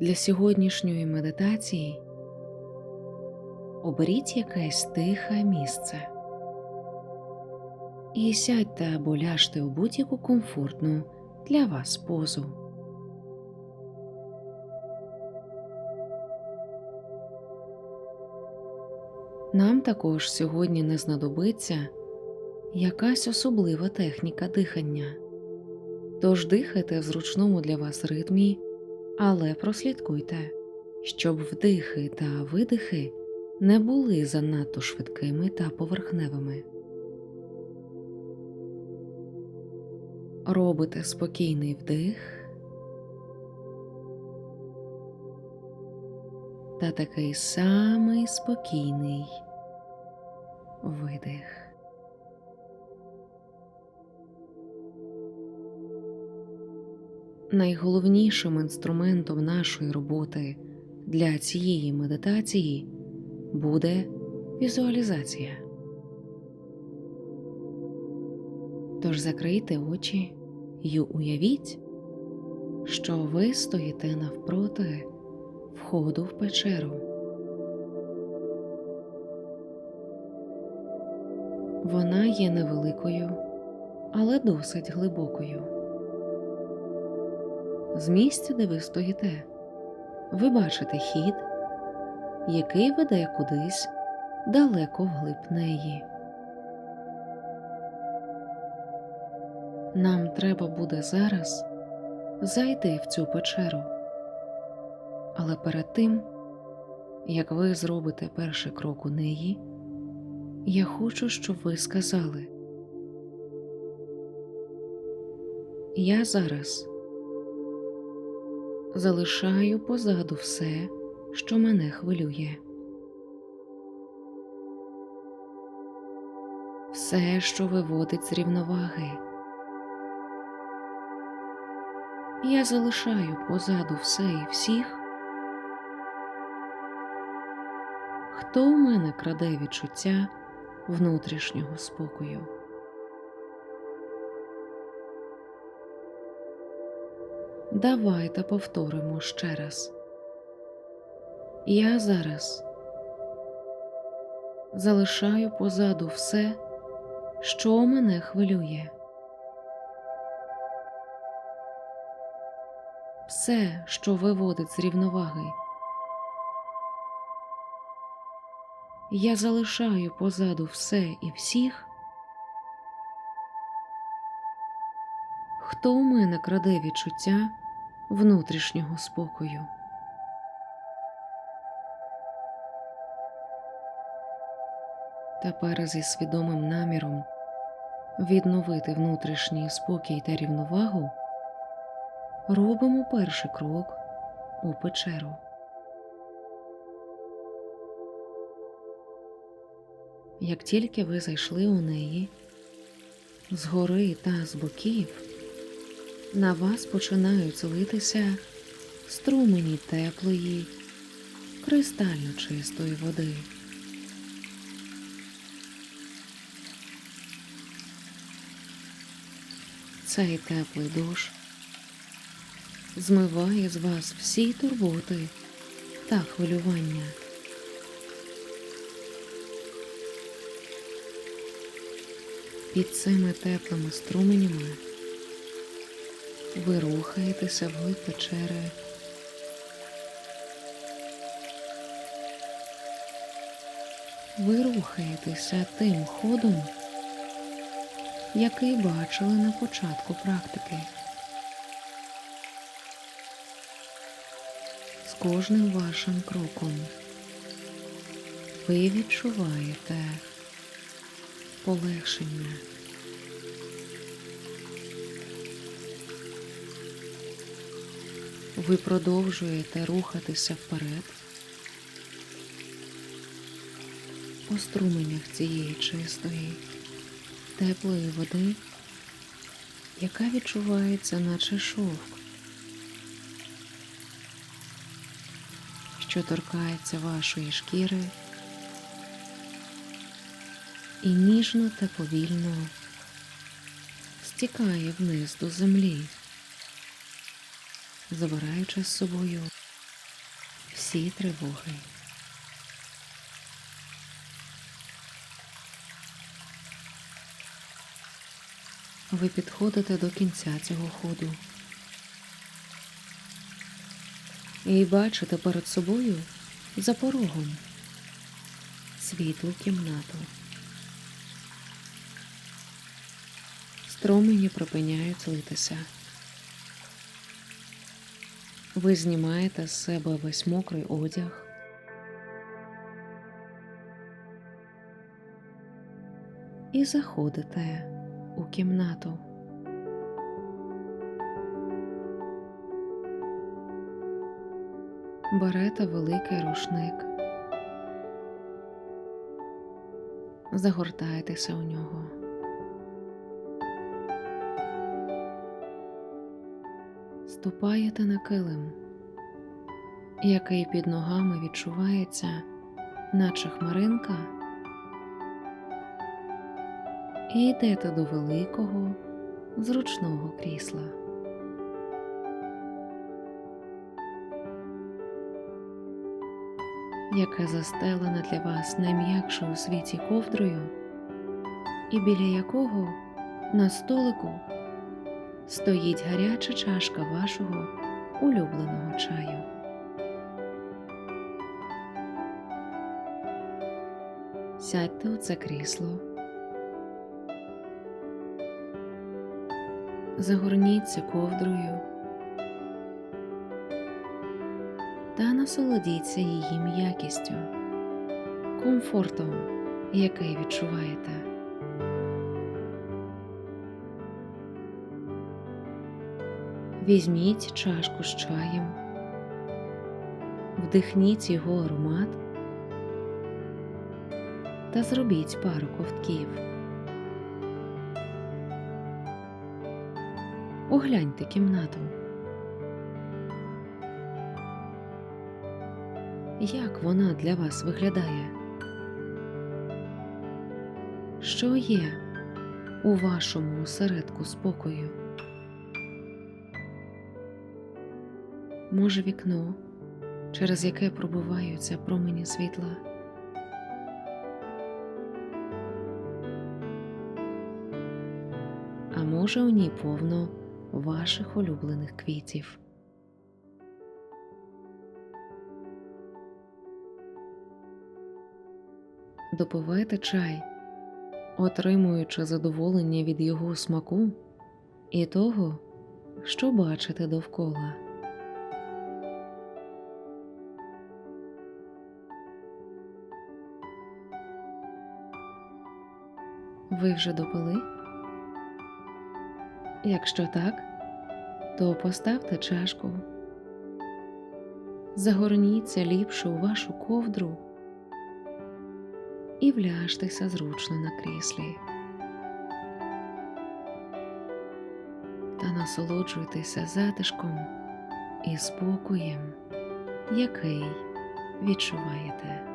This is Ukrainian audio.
Для сьогоднішньої медитації оберіть якесь тихе місце і сядьте або ляжте у будь-яку комфортну для вас позу. Нам також сьогодні не знадобиться якась особлива техніка дихання. Тож дихайте в зручному для вас ритмі, але прослідкуйте, щоб вдихи та видихи не були занадто швидкими та поверхневими. Робите спокійний вдих та такий самий спокійний видих. Найголовнішим інструментом нашої роботи для цієї медитації буде візуалізація. Тож закрийте очі й уявіть, що ви стоїте навпроти входу в печеру. Вона є невеликою, але досить глибокою. З місця, де ви стоїте, ви бачите хід, який веде кудись далеко вглиб неї. Нам треба буде зараз зайти в цю печеру. Але перед тим, як ви зробите перший крок у неї, я хочу, щоб ви сказали. Я зараз залишаю позаду все, що мене хвилює. Все, що виводить з рівноваги. Я залишаю позаду все і всіх, хто у мене краде відчуття внутрішнього спокою. Давайте повторимо ще раз. Я зараз залишаю позаду все, що мене хвилює. Все, що виводить з рівноваги. Я залишаю позаду все і всіх, хто у мене краде відчуття внутрішнього спокою. Тепер зі свідомим наміром відновити внутрішній спокій та рівновагу робимо перший крок у печеру. Як тільки ви зайшли у неї, згори та з боків на вас починають злитися струмені теплої, кристально чистої води. Цей теплий душ змиває з вас всі турботи та хвилювання. Під цими теплими струменями ви рухаєтеся вглиб печери. Ви рухаєтеся тим ходом, який бачили на початку практики. З кожним вашим кроком ви відчуваєте полегшення. Ви продовжуєте рухатися вперед. По струменях цієї чистої, теплої води, яка відчувається, наче шовк, що торкається вашої шкіри і ніжно та повільно стікає вниз до землі, забираючи з собою всі тривоги. Ви підходите до кінця цього ходу і бачите перед собою за порогом світлу кімнату. Стромені припиняють литися. Ви знімаєте з себе весь мокрий одяг. І заходите у кімнату. Берете великий рушник, загортаєтеся у нього. Ступаєте на килим, який під ногами відчувається, наче хмаринка, і йдете до великого зручного крісла. яке застелене для вас найм'якшою у світі ковдрою, і біля якого на столику стоїть гаряча чашка вашого улюбленого чаю. Сядьте у це крісло, загорніться ковдрою та насолодіться її м'якістю, комфортом, який відчуваєте. Візьміть чашку з чаєм, вдихніть його аромат та зробіть пару ковтків. Огляньте кімнату. Як вона для вас виглядає? Що є у вашому осередку спокою? Може, вікно, через яке пробиваються промені світла? А може, у ній повно ваших улюблених квітів? допивайте чай, отримуючи задоволення від його смаку і того, що бачите довкола. Ви вже допили? Якщо так, то поставте чашку, загорніться ліпше у вашу ковдру і вляжтеся зручно на кріслі. Та насолоджуйтеся затишком і спокоєм, який відчуваєте.